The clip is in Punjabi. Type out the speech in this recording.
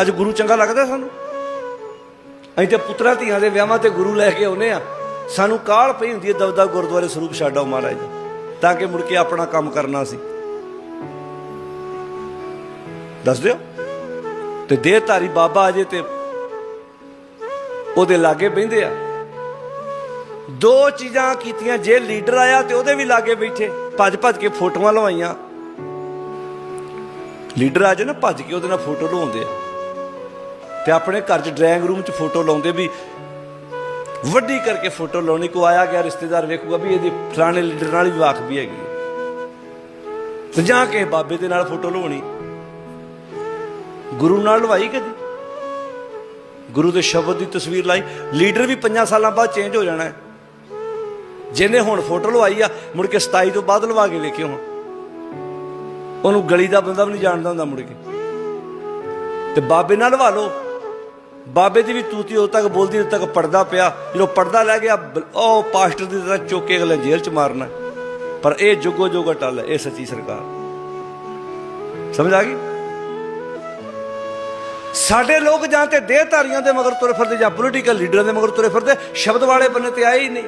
ਅੱਜ ਗੁਰੂ ਚੰਗਾ ਲੱਗਦਾ ਸਾਨੂੰ? ਅਸੀਂ ਤੇ ਪੁੱਤਰਾਂ ਧੀਆਂ ਦੇ ਵਿਆਹਾਂ ਤੇ ਗੁਰੂ ਲੈ ਕੇ ਆਉਨੇ ਆ ਸਾਨੂੰ ਕਾਲ ਪਈ ਹੁੰਦੀ ਹੈ ਦਬਦਾ ਗੁਰਦੁਆਰੇ ਸਰੂਪ ਛੱਡਾਓ ਮਹਾਰਾਜ ਤਾਂ ਕਿ ਮੁੜ ਕੇ ਆਪਣਾ ਕੰਮ ਕਰਨਾ ਸੀ। ਦੱਸ ਦਿਓ? ਤੇ ਦੇਹਧਾਰੀ ਬਾਬਾ ਅਜੇ ਤੇ ਉਹਦੇ ਲਾਗੇ ਬਹਿੰਦੇ ਆ। ਦੋ ਚੀਜ਼ਾਂ ਕੀਤੀਆਂ, ਜੇ ਲੀਡਰ ਆਇਆ ਤੇ ਉਹਦੇ ਵੀ ਲਾਗੇ ਬੈਠੇ। ਭੱਜ ਭੱਜ ਕੇ ਫੋਟੋਆਂ ਲਵਾਈਆਂ। ਲੀਡਰ ਆ ਜੇ ਨਾ ਭੱਜ ਕੇ ਉਹਦੇ ਨਾਲ ਫੋਟੋ ਲਵਾਉਂਦੇ ਆ। ਤੇ ਆਪਣੇ ਘਰ 'ਚ ਡਰਾਇੰਗ ਰੂਮ 'ਚ ਫੋਟੋ ਲਾਉਂਦੇ ਵੀ ਵੱਡੀ ਕਰਕੇ ਫੋਟੋ ਲਾਉਣੀ ਕੋ ਆਇਆ ਗਿਆ ਰਿਸ਼ਤੇਦਾਰ ਵੇਖੂਗਾ ਵੀ ਇਹਦੀ ਫਲਾਣੇ ਲੀਡਰ ਨਾਲ ਵੀ ਵਾਕ ਵੀ ਹੈਗੀ ਤੇ ਜਾਂ ਕੇ ਬਾਬੇ ਦੇ ਨਾਲ ਫੋਟੋ ਲਵਾਉਣੀ। ਗੁਰੂ ਨਾਲ ਲਵਾਈ ਕਦੀ? ਗੁਰੂ ਦੇ ਸ਼ਬਦ ਦੀ ਤਸਵੀਰ ਲਾਈ। ਲੀਡਰ ਵੀ 5 ਸਾਲਾਂ ਬਾਅਦ ਚੇਂਜ ਹੋ ਜਾਣਾ ਹੈ। ਜਿਹਨੇ ਹੁਣ ਫੋਟੋ ਲਵਾਈ ਆ, ਮੁੜ ਕੇ 27 ਤੋਂ ਬਾਅਦ ਲਵਾ ਕੇ ਵੇਖਿਓ ਹੁਣ। ਉਹਨੂੰ ਗਲੀ ਦਾ ਬੰਦਾ ਵੀ ਨਹੀਂ ਜਾਣਦਾ ਹੁੰਦਾ ਮੁੜ ਕੇ। ਤੇ ਬਾਬੇ ਨਾਲ ਲਵਾ ਲਓ। ਬਾਬੇ ਦੀ ਵੀ ਤੂਤੀ ਉਦੋਂ ਤੱਕ ਬੋਲਦੀ, ਉਦੋਂ ਤੱਕ ਪਰਦਾ ਪਿਆ। ਜਦੋਂ ਪਰਦਾ ਲੈ ਗਿਆ ਉਹ ਪਾਸਟਰ ਦੀ ਤਰ੍ਹਾਂ ਚੁੱਕ ਕੇ ਅਗਲੇ ਜੇਲ੍ਹ ਚ ਮਾਰਨਾ। ਪਰ ਇਹ ਜੁਗੋ ਜੁਗ ਟੱਲ ਹੈ, ਇਹ ਸੱਚੀ ਸਰਕਾਰ। ਸਮਝ ਆ ਗਈ? ਸਾਡੇ ਲੋਕ ਜਾਂ ਤੇ ਦੇਹਧਾਰੀਆਂ ਦੇ ਮਗਰ ਤੁਰੇ ਫਿਰਦੇ ਜਾਂ ਪੋਲੀਟੀਕਲ ਲੀਡਰਾਂ ਦੇ ਮਗਰ ਤੁਰੇ ਫਿਰਦੇ, ਸ਼ਬਦ ਵਾਲੇ ਬੰਨੇ ਤੇ ਆਏ ਹੀ ਨਹੀਂ।